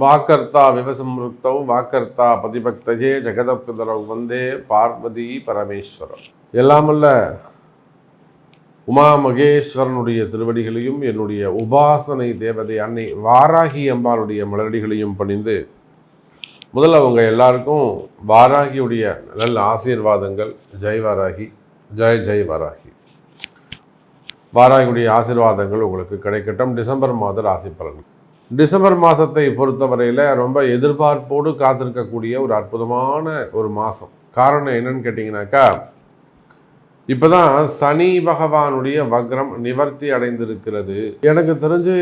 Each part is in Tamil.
வாக்கர்த்தா விவசம்ருக்தௌ வாக்கர்த்தா பதிபக்தஜே ஜெகதப்பிதரவ் வந்தே பார்வதி பரமேஸ்வரம் எல்லாமல்ல உமா மகேஸ்வரனுடைய திருவடிகளையும் என்னுடைய உபாசனை தேவதை அன்னை வாராகி அம்பாளுடைய மலரடிகளையும் பணிந்து முதல்ல அவங்க எல்லாருக்கும் வாராகியுடைய நல்ல ஆசீர்வாதங்கள். ஜெய் வாராகி ஜெய் ஜெய் வாராகி. வாராகியுடைய ஆசீர்வாதங்கள் உங்களுக்கு கிடைக்கட்டும். டிசம்பர் மாத ராசி பலன் டிசம்பர் மாதத்தை பொறுத்தவரையில் ரொம்ப எதிர்பார்ப்போடு காத்திருக்கக்கூடிய ஒரு அற்புதமான ஒரு மாதம் காரணம் என்னன்னு கேட்டிங்கனாக்கா இப்போ தான் சனி பகவானுடைய வக்ரம் நிவர்த்தி அடைந்திருக்கிறது. எனக்கு தெரிஞ்சு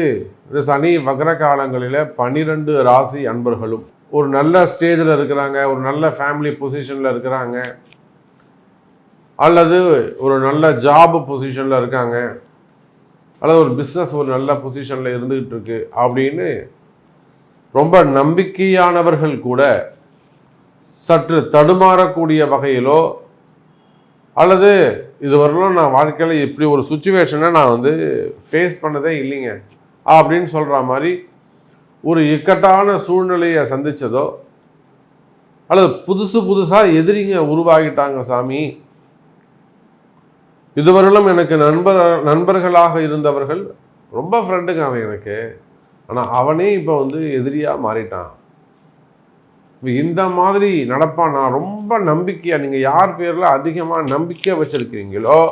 இந்த சனி வக்ர காலங்களில் பன்னிரெண்டு ராசி அன்பர்களும் ஒரு நல்ல ஸ்டேஜில் இருக்கிறாங்க ஒரு நல்ல ஃபேமிலி பொசிஷனில் இருக்கிறாங்க அல்லது ஒரு நல்ல ஜாப் பொசிஷனில் இருக்காங்க. அல்லது ஒரு பிஸ்னஸ் ஒரு நல்ல பொசிஷனில் இருந்துக்கிட்டு இருக்கு அப்படின்னு ரொம்ப நம்பிக்கையானவர்கள் கூட சற்று தடுமாறக்கூடிய வகையிலோ அல்லது இதுவரையிலும் நான் வாழ்க்கையில் இப்படி ஒரு சுச்சுவேஷனை நான் வந்து ஃபேஸ் பண்ணதே இல்லைங்க அப்படின்னு சொல்கிற மாதிரி ஒரு இக்கட்டான சூழ்நிலையை சந்தித்ததோ அல்லது புதுசு புதுசாக எதிரிங்க உருவாகிட்டாங்க சாமி இதுவரையிலும் எனக்கு நண்பர் நண்பர்களாக இருந்தவர்கள் ரொம்ப ஃப்ரெண்டுங்க அவன் எனக்கு. ஆனால் அவனே இப்போ வந்து எதிரியாக மாறிட்டான். இந்த மாதிரி நடப்பான் நான் ரொம்ப நம்பிக்கையாக நீங்கள் யார் பேரில் அதிகமாக நம்பிக்கை வச்சுருக்கிறீங்களோ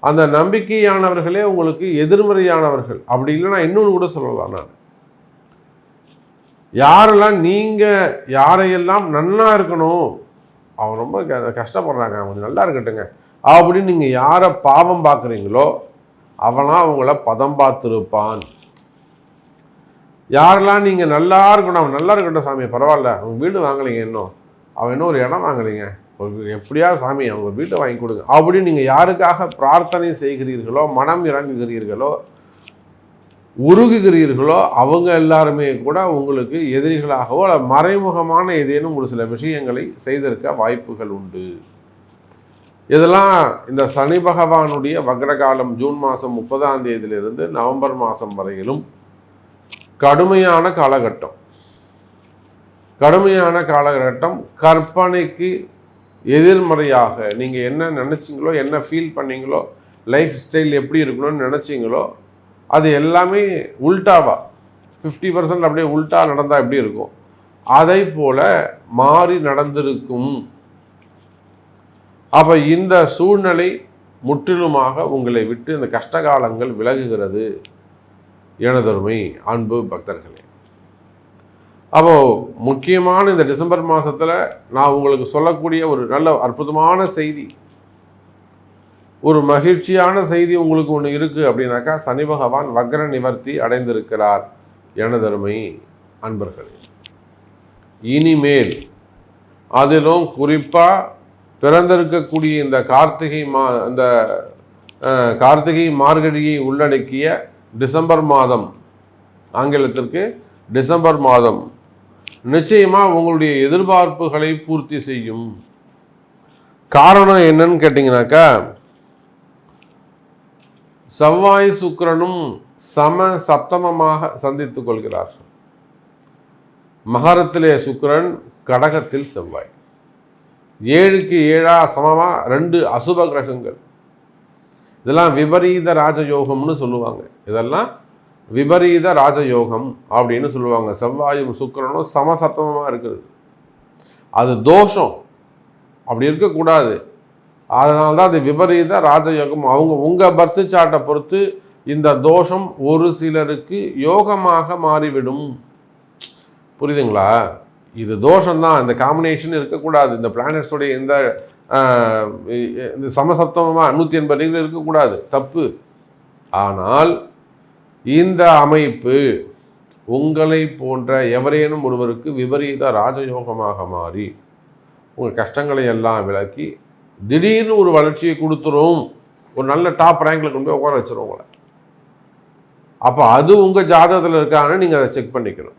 அந்த நம்பிக்கையானவர்களே உங்களுக்கு எதிர்மறையானவர்கள். அப்படி இல்லைன்னா இன்னொன்று கூட சொல்லலாம் நான். யாரெல்லாம் நீங்கள் யாரையெல்லாம் நன்னா இருக்கணும் அவன் ரொம்ப க- கஷ்டப்படுறாங்க. கொஞ்சம் நல்லா இருக்கட்டுங்க அப்படின்னு நீங்கள் யாரை பாவம் பார்க்குறீங்களோ அவனா அவங்கள பதம் பார்த்துருப்பான். யாரெல்லாம் நீங்கள் நல்லா இருக்கணும் அவன் நல்லா இருக்கட்டும் சாமி பரவாயில்ல. அவன் வீடு வாங்கலைங்க இன்னும். அவன் இன்னும் ஒரு இடம் வாங்கலைங்க. ஒரு எப்படியா சாமி அவங்க ஒரு வீட்டை வாங்கி கொடுங்க. அப்படின்னு நீங்கள் யாருக்காக பிரார்த்தனை செய்கிறீர்களோ மனம் இறங்குகிறீர்களோ உருகுகிறீர்களோ அவங்க எல்லாருமே கூட உங்களுக்கு எதிரிகளாகவோ மறைமுகமான ஏதேனும் ஒரு சில விஷயங்களை செய்திருக்க வாய்ப்புகள் உண்டு. இதெல்லாம் இந்த சனி பகவானுடைய வக்ரகாலம் ஜூன் மாதம் முப்பதாம் தேதியிலிருந்து நவம்பர் மாதம் வரையிலும் கடுமையான காலகட்டம். கடுமையான காலகட்டம். கற்பனைக்கு எதிர்மறையாக நீங்கள் என்ன நினச்சிங்களோ என்ன ஃபீல் பண்ணீங்களோ லைஃப் ஸ்டைல் எப்படி இருக்கணும்னு நினச்சிங்களோ அது எல்லாமே உல்டாவா? ஃபிஃப்டி பர்சன்ட் அப்படியே உல்டா நடந்தால் எப்படி இருக்கும்? அதை போல மாறி நடந்திருக்கும். அப்போ இந்த சூழ்நிலை முற்றிலுமாக உங்களை விட்டு இந்த கஷ்டகாலங்கள் விலகுகிறது. எனதருமை அன்பு பக்தர்களே. அப்போ முக்கியமான இந்த டிசம்பர் மாதத்தில் நான் உங்களுக்கு சொல்லக்கூடிய ஒரு நல்ல அற்புதமான செய்தி. ஒரு மகிழ்ச்சியான செய்தி உங்களுக்கு ஒன்று இருக்குது அப்படின்னாக்கா சனி பகவான் வக்ர நிவர்த்தி அடைந்திருக்கிறார். எனதருமை அன்பர்களே. இனிமேல் அதிலும் குறிப்பாக பிறந்திருக்கக்கூடிய இந்த கார்த்திகை மா அந்த கார்த்திகை மார்கழியை உள்ளடக்கிய டிசம்பர் மாதம் ஆங்கிலத்திற்கு டிசம்பர் மாதம் நிச்சயமாக உங்களுடைய எதிர்பார்ப்புகளை பூர்த்தி செய்யும். காரணம் என்னன்னு கேட்டிங்கனாக்கா செவ்வாய் சுக்கிரனும் சம சப்தமமாக சந்தித்துக் கொள்கிறார் மகரத்திலே சுக்கிரன் கடகத்தில் செவ்வாய். ஏழுக்கு ஏழா சமமாக ரெண்டு அசுப கிரகங்கள். இதெல்லாம் விபரீத ராஜயோகம்னு சொல்லுவாங்க. இதெல்லாம் விபரீத ராஜயோகம் அப்படின்னு சொல்லுவாங்க. செவ்வாயும் சுக்கிரனும் சமசத்தமமாக இருக்குது. அது தோஷம். அப்படி இருக்கக்கூடாது. அதனால தான் அது விபரீத ராஜயோகம். அவங்க உங்கள் பர்த்து சாட்டை பொறுத்து இந்த தோஷம் ஒரு சிலருக்கு யோகமாக மாறிவிடும். புரியுதுங்களா? இது தோஷம்தான். இந்த காம்பினேஷன் இருக்கக்கூடாது. இந்த பிளானட்ஸோடைய இந்த இந்த சமசப்தமாக நூற்றி எண்பது டிகிரி இருக்கக்கூடாது. தப்பு. ஆனால் இந்த அமைப்பு உங்களை போன்ற எவரேனும் ஒருவருக்கு விபரீத ராஜயோகமாக மாறி உங்கள் கஷ்டங்களை எல்லாம் விளக்கி திடீர்னு ஒரு வளர்ச்சியை கொடுத்துரும். ஒரு நல்ல டாப் ரேங்கில் கொண்டு போய் உட்கார வச்சிரும் உங்களை. அப்போ அது உங்கள் ஜாதகத்தில் இருக்கான்னு நீங்கள் அதை செக் பண்ணிக்கணும்.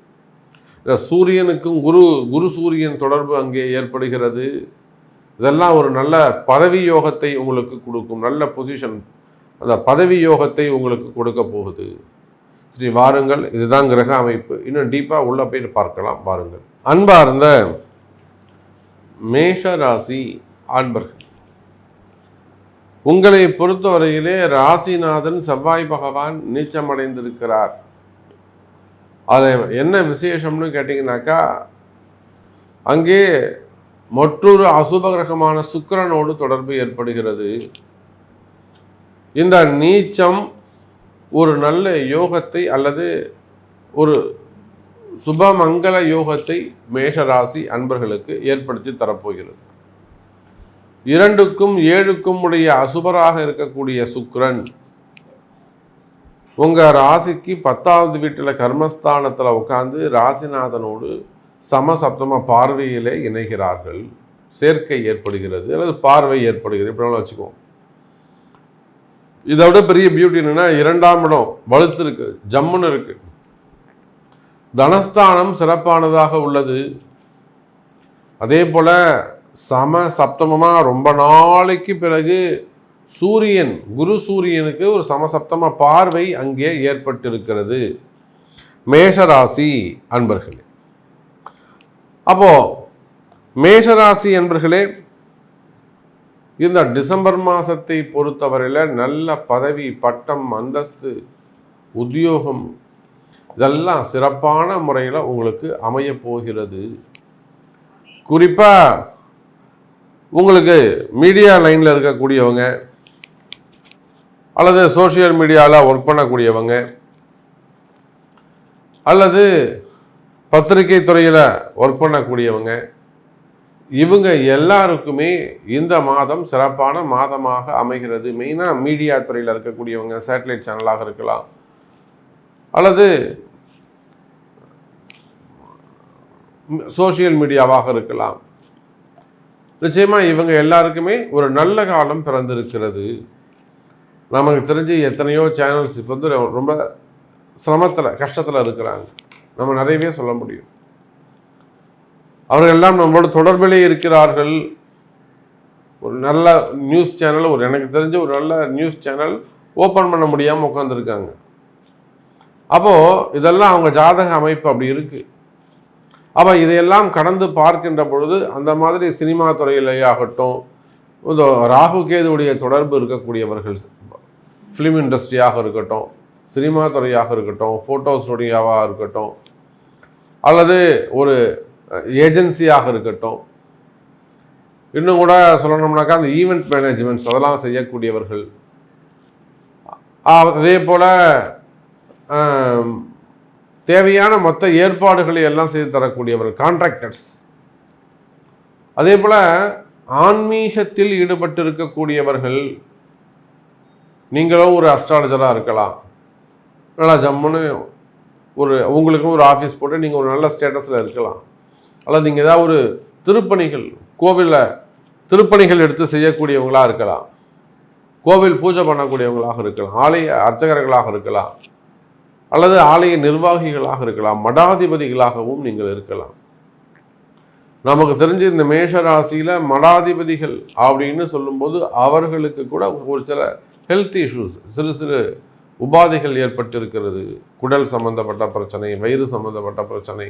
சூரியனுக்கும் குரு குரு சூரியன் தொடர்பு அங்கே ஏற்படுகிறது. இதெல்லாம் ஒரு நல்ல பதவி யோகத்தை உங்களுக்கு கொடுக்கும். நல்ல பொசிஷன் அந்த பதவி யோகத்தை உங்களுக்கு கொடுக்க போகுது. ஸ்ரீ வாருங்கள். இதுதான் கிரக அமைப்பு. இன்னும் டீப்பாக உள்ளே போயிட்டு பார்க்கலாம். வாருங்கள். அன்பார்ந்த மேஷ ராசி அன்பர்கள். உங்களை பொறுத்தவரையிலே ராசிநாதன் செவ்வாய் பகவான் நீச்சமடைந்திருக்கிறார். அது என்ன விசேஷம்னு கேட்டிங்கனாக்கா அங்கே மற்றொரு அசுப கிரகமான சுக்கிரனோடு தொடர்பு ஏற்படுகிறது. இந்த நீச்சம் ஒரு நல்ல யோகத்தை அல்லது ஒரு சுபமங்கல யோகத்தை மேஷராசி அன்பர்களுக்கு ஏற்படுத்தி தரப்போகிறது. இரண்டுக்கும் ஏழுக்கும் உடைய அசுபராக இருக்கக்கூடிய சுக்ரன் உங்கள் ராசிக்கு பத்தாவது வீட்டில் கர்மஸ்தானத்தில் உட்காந்து ராசிநாதனோடு சமசப்தம பார்வையிலே இணைகிறார்கள். சேர்க்கை ஏற்படுகிறது அல்லது பார்வை ஏற்படுகிறது. இப்படி வச்சுக்குவோம். இதை விட பெரிய பியூட்டி என்னன்னா இரண்டாம் இடம் வலுத்து இருக்கு ஜம்முன்னு இருக்கு. தனஸ்தானம் சிறப்பானதாக உள்ளது. அதே போல் சம சப்தமமாக ரொம்ப நாளைக்கு பிறகு சூரியன் குரு சூரியனுக்கு ஒரு சமசப்தம பார்வை அங்கே ஏற்பட்டிருக்கிறது. மேஷராசி அன்பர்களே அப்போ மேஷராசி அன்பர்களே இந்த டிசம்பர் மாதத்தை பொறுத்தவரையில் நல்ல பதவி பட்டம் அந்தஸ்து உத்தியோகம் இதெல்லாம் சிறப்பான முறையில் உங்களுக்கு அமைய போகிறது. குறிப்பாக உங்களுக்கு மீடியா லைனில் இருக்கக்கூடியவங்க அல்லது சோஷியல் மீடியாவில் ஒர்க் பண்ணக்கூடியவங்க அல்லது பத்திரிகை துறையில் ஒர்க் பண்ணக்கூடியவங்க இவங்க எல்லாருக்குமே இந்த மாதம் சிறப்பான மாதமாக அமைகிறது. மெயினாக மீடியா துறையில் இருக்கக்கூடியவங்க சேட்டலைட் சேனலாக இருக்கலாம். அல்லது சோசியல் மீடியாவாக இருக்கலாம். நிச்சயமாக இவங்க எல்லாருக்குமே ஒரு நல்ல காலம் பிறந்திருக்கிறது. நமக்கு தெரிஞ்சு எத்தனையோ சேனல்ஸ் இப்போ வந்து ரொம்ப சிரமத்தில் கஷ்டத்தில் இருக்கிறாங்க. நம்ம நிறையவே சொல்ல முடியும். அவர்கள் எல்லாம் நம்மளோட தொடர்பிலே இருக்கிறார்கள். ஒரு நல்ல நியூஸ் சேனல் ஒரு எனக்கு தெரிஞ்ச ஒரு நல்ல நியூஸ் சேனல் ஓப்பன் பண்ண முடியாமல் உட்காந்துருக்காங்க அப்போது இதெல்லாம் அவங்க ஜாதக அமைப்பு அப்படி இருக்குது அப்போ இதையெல்லாம் கடந்து பார்க்கின்ற பொழுது அந்த மாதிரி சினிமா துறையிலேயாகட்டும் இந்த ராகு கேதுவுடைய தொடர்பு இருக்கக்கூடியவர்கள் ஃபிலிம் இண்டஸ்ட்ரியாக இருக்கட்டும் சினிமா துறையாக இருக்கட்டும் ஃபோட்டோ ஸ்டுடியோவாக இருக்கட்டும் அல்லது ஒரு ஏஜென்சியாக இருக்கட்டும் இன்னும் கூட சொல்லணும்னாக்கா அந்த ஈவெண்ட் மேனேஜ்மெண்ட்ஸ் அதெல்லாம் செய்யக்கூடியவர்கள். அதே போல் தேவையான மொத்த ஏற்பாடுகளை எல்லாம் செய்து தரக்கூடியவர்கள் கான்ட்ராக்டர்ஸ் அதே போல் ஆன்மீகத்தில் ஈடுபட்டு இருக்கக்கூடியவர்கள் நீங்களும் ஒரு அஸ்ட்ராலஜராக இருக்கலாம். நல்லா ஜம்முன்னு ஒரு உங்களுக்கும் ஒரு ஆஃபீஸ் போட்டு நீங்கள் ஒரு நல்ல ஸ்டேட்டஸில் இருக்கலாம். அல்லது நீங்கள் ஏதாவது ஒரு திருப்பணிகள் கோவிலில் திருப்பணிகள் எடுத்து செய்யக்கூடியவங்களாக இருக்கலாம். கோவில் பூஜை பண்ணக்கூடியவங்களாக இருக்கலாம். ஆலய அர்ச்சகர்களாக இருக்கலாம். அல்லது ஆலய நிர்வாகிகளாக இருக்கலாம். மடாதிபதிகளாகவும் நீங்கள் இருக்கலாம். நமக்கு தெரிஞ்ச இந்த மேஷ ராசியில் மடாதிபதிகள் அப்படின்னு சொல்லும்போது அவர்களுக்கு கூட ஒரு சில ஹெல்த் இஷ்யூஸ் சிறு சிறு உபாதைகள் ஏற்பட்டிருக்கிறது. குடல் சம்பந்தப்பட்ட பிரச்சனை வயிறு சம்பந்தப்பட்ட பிரச்சனை.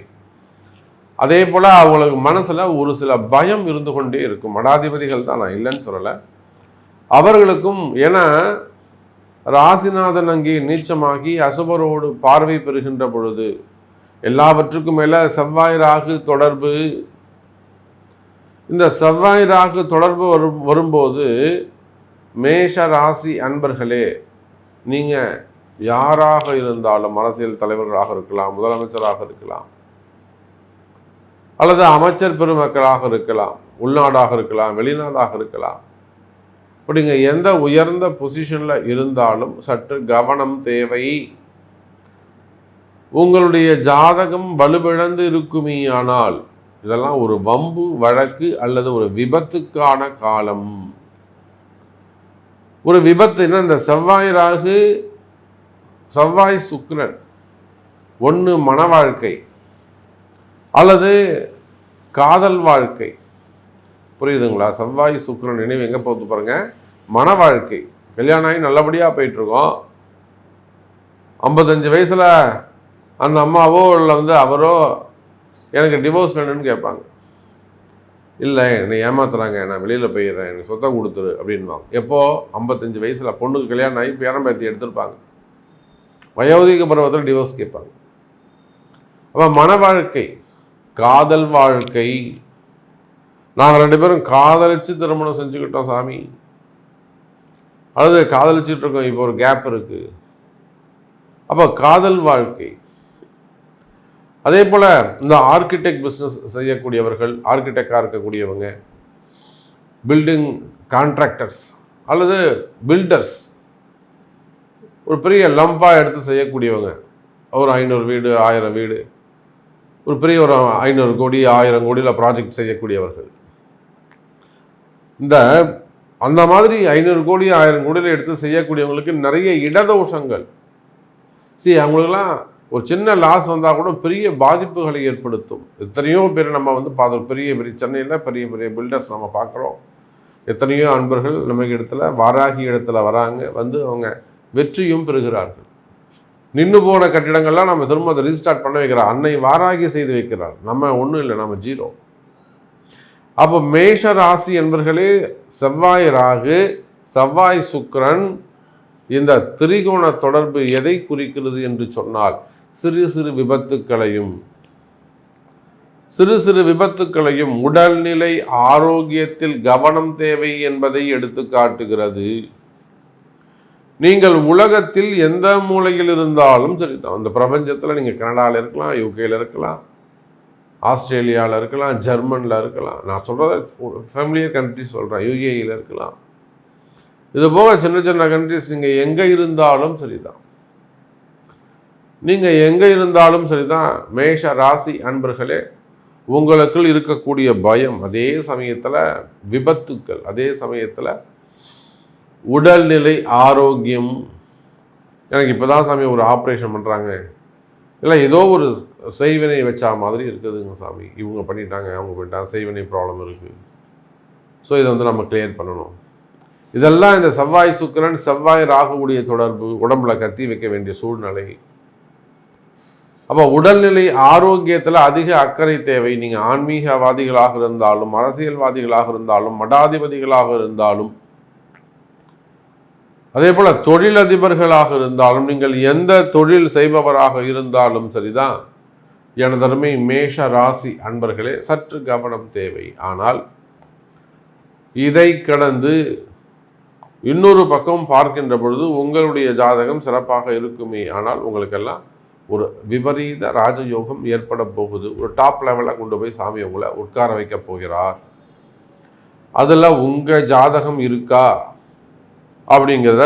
அதே போல் அவங்களுக்கு மனசில் ஒரு சில பயம் இருந்து கொண்டே இருக்கும். மடாதிபதிகள் தான் நான் இல்லைன்னு சொல்லலை. அவர்களுக்கும் ஏன்னா ராசிநாதன் அங்கே நீச்சமாகி அசுபரோடு பார்வை பெறுகின்ற பொழுது எல்லாவற்றுக்கும் மேலே செவ்வாய் ராகு தொடர்பு. இந்த செவ்வாய் ராகு தொடர்பு வரும் வரும்போது மேஷ ராசி அன்பர்களே நீங்கள் யாராக இருந்தாலும் அரசியல் தலைவர்களாக இருக்கலாம் முதலமைச்சராக இருக்கலாம் அல்லது அமைச்சர் பெருமக்களாக இருக்கலாம் உள்நாடாக இருக்கலாம் வெளிநாடாக இருக்கலாம். அப்படிங்க எந்த உயர்ந்த பொசிஷனில் இருந்தாலும் சற்று கவனம் தேவை. உங்களுடைய ஜாதகம் வலுவிழந்து இருக்குமேயானால் இதெல்லாம் ஒரு வம்பு வழக்கு அல்லது ஒரு விபத்துக்கான காலம். ஒரு விபத்து என்ன இந்த செவ்வாய் ராகு செவ்வாய் சுக்கிரன் ஒன்று மன வாழ்க்கை அல்லது காதல் வாழ்க்கை. புரியுதுங்களா? செவ்வாய் சுக்கிரன் நினைவு எங்கே போகுது பாருங்க. மன வாழ்க்கை. கல்யாணம் ஆகி நல்லபடியாக போயிட்டுருக்கோம். ஐம்பத்தஞ்சு வயசில் அந்த அம்மாவோ இல்லை வந்து அவரோ எனக்கு டிவோர்ஸ் வேணும்னு கேட்பாங்க. இல்லை என்னை ஏமாத்துறாங்க நான் வெளியில் போயிடுறேன் எனக்கு சொத்தம் கொடுத்துரு அப்படின்வாங்க எப்போது ஐம்பத்தஞ்சு வயசில் பொண்ணுக்கு கல்யாணம் ஆகி பேரம் பேத்தி எடுத்திருப்பாங்க. வயோதிக பருவத்தில் டிவோர்ஸ் கேட்பாங்க. அப்போ மன வாழ்க்கை காதல் வாழ்க்கை. நாங்கள் ரெண்டு பேரும் காதலிச்சு திருமணம் செஞ்சுக்கிட்டோம் சாமி. அல்லது காதலிச்சுட்டு இருக்கோம் இப்போ ஒரு கேப் இருக்குது அப்போ காதல் வாழ்க்கை அதே போல் இந்த ஆர்கிடெக்ட் பிஸ்னஸ் செய்யக்கூடியவர்கள் ஆர்கிடெக்டாக இருக்கக்கூடியவங்க பில்டிங் கான்ட்ராக்டர்ஸ் அல்லது பில்டர்ஸ் ஒரு பெரிய லம்பாக எடுத்து செய்யக்கூடியவங்க. ஒரு ஐநூறு வீடு ஆயிரம் வீடு ஒரு பெரிய ஒரு ஐநூறு கோடி ஆயிரம் கோடியில் ப்ராஜெக்ட் செய்யக்கூடியவர்கள். இந்த அந்த மாதிரி ஐநூறு கோடி ஆயிரம் கோடியில் எடுத்து செய்யக்கூடியவங்களுக்கு நிறைய இடதோஷங்கள். சரி அவங்களுக்கெல்லாம் ஒரு சின்ன லாஸ் வந்தால் கூட பெரிய பாதிப்புகளை ஏற்படுத்தும். எத்தனையோ பேர் நம்ம வந்து பார்த்து பெரிய பெரிய சென்னையில் பெரிய பெரிய பில்டர்ஸ் நம்ம பார்க்குறோம். எத்தனையோ அன்பர்கள் நம்ம இடத்துல வாராகி இடத்துல வராங்க. வந்து அவங்க வெற்றியும் பெறுகிறார்கள். நின்று போன கட்டிடங்கள்லாம் நம்ம திரும்ப அதை ரீஸ்டார்ட் பண்ண வைக்கிறோம் அன்னை வாராகி செய்து வைக்கிறார். நம்ம ஒன்றும் இல்லை நம்ம ஜீரோ அப்போ மேஷ ராசி என்பர்களே செவ்வாய் ராகு செவ்வாய் சுக்கரன் இந்த திரிகோண தொடர்பு எதை குறிக்கிறது என்று சொன்னால் சிறு சிறு விபத்துக்களையும் சிறு சிறு விபத்துக்களையும் உடல்நிலை ஆரோக்கியத்தில் கவனம் தேவை என்பதை எடுத்து காட்டுகிறது. நீங்கள் உலகத்தில் எந்த மூலையில் இருந்தாலும் சரி அந்த பிரபஞ்சத்தில் நீங்கள் கனடாவில் இருக்கலாம் யூகேயில் இருக்கலாம் ஆஸ்திரேலியாவில் இருக்கலாம் ஜெர்மனில் இருக்கலாம். நான் சொல்கிறத ஒரு ஃபேமிலியர் கண்ட்ரி சொல்கிறேன் யூஏயில் இருக்கலாம். இது போக சின்ன சின்ன கண்ட்ரிஸ் நீங்கள் எங்கே இருந்தாலும் சரிதான். நீங்கள் எங்கே இருந்தாலும் சரிதான் மேஷ ராசி அன்பர்களே உங்களுக்குள் இருக்கக்கூடிய பயம் அதே சமயத்தில் விபத்துக்கள் அதே சமயத்தில் உடல்நிலை ஆரோக்கியம். எனக்கு இப்போ தான் சாமி ஒரு ஆப்ரேஷன் பண்ணுறாங்க இல்லை ஏதோ ஒரு செய்வினை வச்சா மாதிரி இருக்குதுங்க சாமி. இவங்க பண்ணிட்டாங்க அவங்க பண்ணிட்டாங்க செய்வினை ப்ராப்ளம் இருக்குது ஸோ இதை வந்து நம்ம கிளியர் பண்ணணும். இதெல்லாம் இந்த செவ்வாய் சுக்கரன் செவ்வாய் ராகக்கூடிய தொடர்பு உடம்புல கத்தி வைக்க வேண்டிய சூழ்நிலை. அப்போ உடல்நிலை ஆரோக்கியத்தில் அதிக அக்கறை தேவை. நீங்கள் ஆன்மீகவாதிகளாக இருந்தாலும் அரசியல்வாதிகளாக இருந்தாலும் மடாதிபதிகளாக இருந்தாலும் அதே போல் தொழிலதிபர்களாக இருந்தாலும் நீங்கள் எந்த தொழில் செய்பவராக இருந்தாலும் சரிதான் எனதருமை மேஷ ராசி அன்பர்களே சற்று கவனம் தேவை. ஆனால் இதை கடந்து இன்னொரு பக்கம் பார்க்கின்ற பொழுது உங்களுடைய ஜாதகம் சிறப்பாக இருக்குமே. ஆனால் உங்களுக்கெல்லாம் ஒரு விபரீத ராஜயோகம் ஏற்பட போகுது. ஒரு டாப் லெவலில் கொண்டு போய் சாமி உங்களை உட்கார வைக்க போகிறார். அதில் உங்கள் ஜாதகம் இருக்கா? அப்படிங்கிறத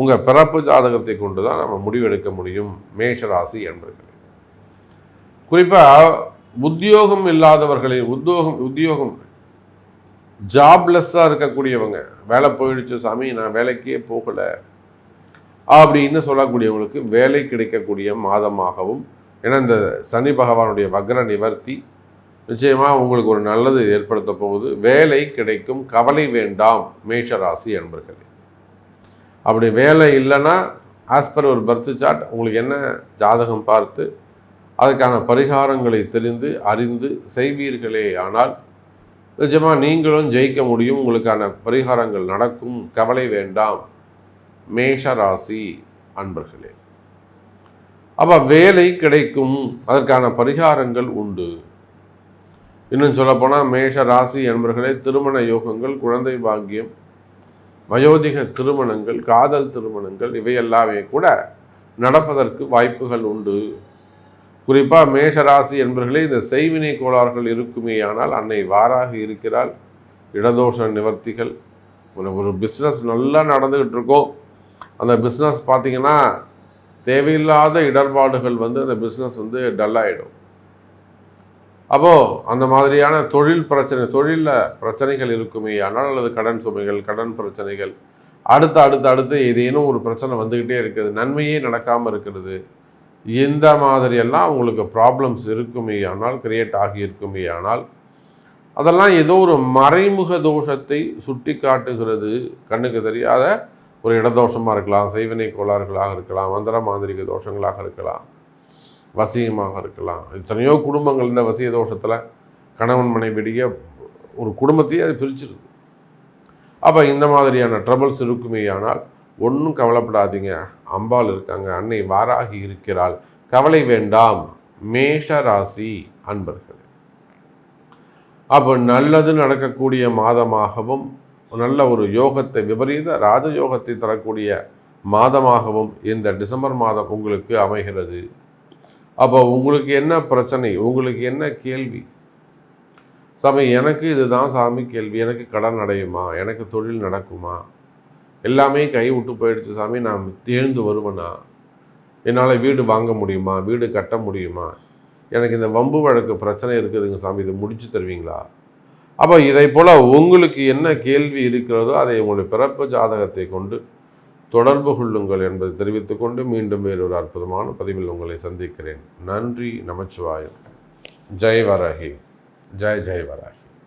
உங்கள் பிறப்பு ஜாதகத்தை கொண்டு தான் நம்ம முடிவெடுக்க முடியும். மேஷராசி என்பர்கள் குறிப்பாக உத்தியோகம் இல்லாதவர்களின் உத்தியோகம் உத்தியோகம். ஜாப்லெஸ்ஸாக இருக்கக்கூடியவங்க. வேலை போயிடுச்சு சாமி நான் வேலைக்கே போகலை. அப்படின்னு சொல்லக்கூடியவங்களுக்கு வேலை கிடைக்கக்கூடிய மாதமாகவும் ஏன்னா இந்த சனி பகவானுடைய வக்ர நிவர்த்தி நிச்சயமாக உங்களுக்கு ஒரு நல்லது ஏற்படுத்த போகுது. வேலை கிடைக்கும் கவலை வேண்டாம் மேஷராசி என்பர்களே அப்படி வேலை இல்லைன்னா ஆஸ் பர் ஒரு பர்த் சார்ட் உங்களுக்கு என்ன ஜாதகம் பார்த்து அதுக்கான பரிகாரங்களை தெரிந்து அறிந்து செய்வீர்களே ஆனால் நிஜமாக நீங்களும் ஜெயிக்க முடியும். உங்களுக்கான பரிகாரங்கள் நடக்கும். கவலை வேண்டாம். மேஷ ராசி அன்பர்களே அப்போ வேலை கிடைக்கும் அதற்கான பரிகாரங்கள் உண்டு. இன்னும் சொல்லப்போனால் மேஷ ராசி என்பர்களே திருமண யோகங்கள் குழந்தை பாக்கியம் வயோதிக திருமணங்கள் காதல் திருமணங்கள் இவையெல்லாமே கூட நடப்பதற்கு வாய்ப்புகள் உண்டு. குறிப்பாக மேஷராசி என்பர்களே இந்த செய்வினை கோளாறுகள் இருக்குமேயானால் அன்னை வாராக இருக்கிறாள். இடதோஷ நிவர்த்திகள் ஒரு ஒரு பிஸ்னஸ் நல்லா நடந்துக்கிட்டு இருக்கோம். அந்த பிஸ்னஸ் பார்த்திங்கன்னா தேவையில்லாத இடர்பாடுகள் வந்து அந்த பிஸ்னஸ் வந்து டல்லாகிடும் அப்போது அந்த மாதிரியான தொழில் பிரச்சனை தொழிலில் பிரச்சனைகள் இருக்குமே ஆனால் அல்லது கடன் சுமைகள் கடன் பிரச்சனைகள் அடுத்து அடுத்து அடுத்து ஏதேனும் ஒரு பிரச்சனை வந்துக்கிட்டே இருக்குது நன்மையே நடக்காமல் இருக்கிறது இந்த மாதிரியெல்லாம் உங்களுக்கு ப்ராப்ளம்ஸ் இருக்குமே ஆனால் கிரியேட் ஆகியிருக்குமே ஆனால் அதெல்லாம் ஏதோ ஒரு மறைமுக தோஷத்தை சுட்டி காட்டுகிறது கண்ணுக்கு தெரியாத ஒரு இடதோஷமாக இருக்கலாம் செய்வினை கோளாறுகளாக இருக்கலாம் மந்திர மாந்திரிக தோஷங்களாக இருக்கலாம் வசியமாக இருக்கலாம். எத்தனையோ குடும்பங்கள் இந்த வசிய தோஷத்தில் கணவன் மனைவிடைய ஒரு குடும்பத்தையே அது பிரிச்சிருக்கு அப்போ இந்த மாதிரியான ட்ரபிள்ஸ் இருக்குமே ஆனால் ஒன்றும் கவலைப்படாதீங்க. அம்பாள் இருக்காங்க அன்னை வாராகி இருக்கிறாள். கவலை வேண்டாம். மேஷ ராசி அன்பர்கள். அப்போ நல்லது நடக்கக்கூடிய மாதமாகவும் நல்ல ஒரு யோகத்தை விபரீத ராஜயோகத்தை தரக்கூடிய மாதமாகவும் இந்த டிசம்பர் மாதம் உங்களுக்கு அமைகிறது. அப்போ உங்களுக்கு என்ன பிரச்சனை? உங்களுக்கு என்ன கேள்வி? சாமி எனக்கு இதுதான் சாமி கேள்வி. எனக்கு கடன் அடையுமா? எனக்கு தொழில் நடக்குமா? எல்லாமே கை விட்டு போயிடுச்சு சாமி. நான் தேர்ந்து வருவேனா? என்னால் வீடு வாங்க முடியுமா? வீடு கட்ட முடியுமா? எனக்கு இந்த வம்பு வழக்கு பிரச்சனை இருக்குதுங்க சாமி. இதை முடிச்சு தருவீங்களா? அப்போ இதை போல் உங்களுக்கு என்ன கேள்வி இருக்கிறதோ அதை உங்களுடைய பிறப்பு ஜாதகத்தை கொண்டு தொடர்பு கொள்ளுங்கள் என்பதை தெரிவித்துக்கொண்டு மீண்டும் வேறொரு அற்புதமான பதிவில் உங்களை சந்திக்கிறேன். நன்றி நமச்சிவாயம். ஜெய் வரஹி ஜெய் ஜெய் வரஹி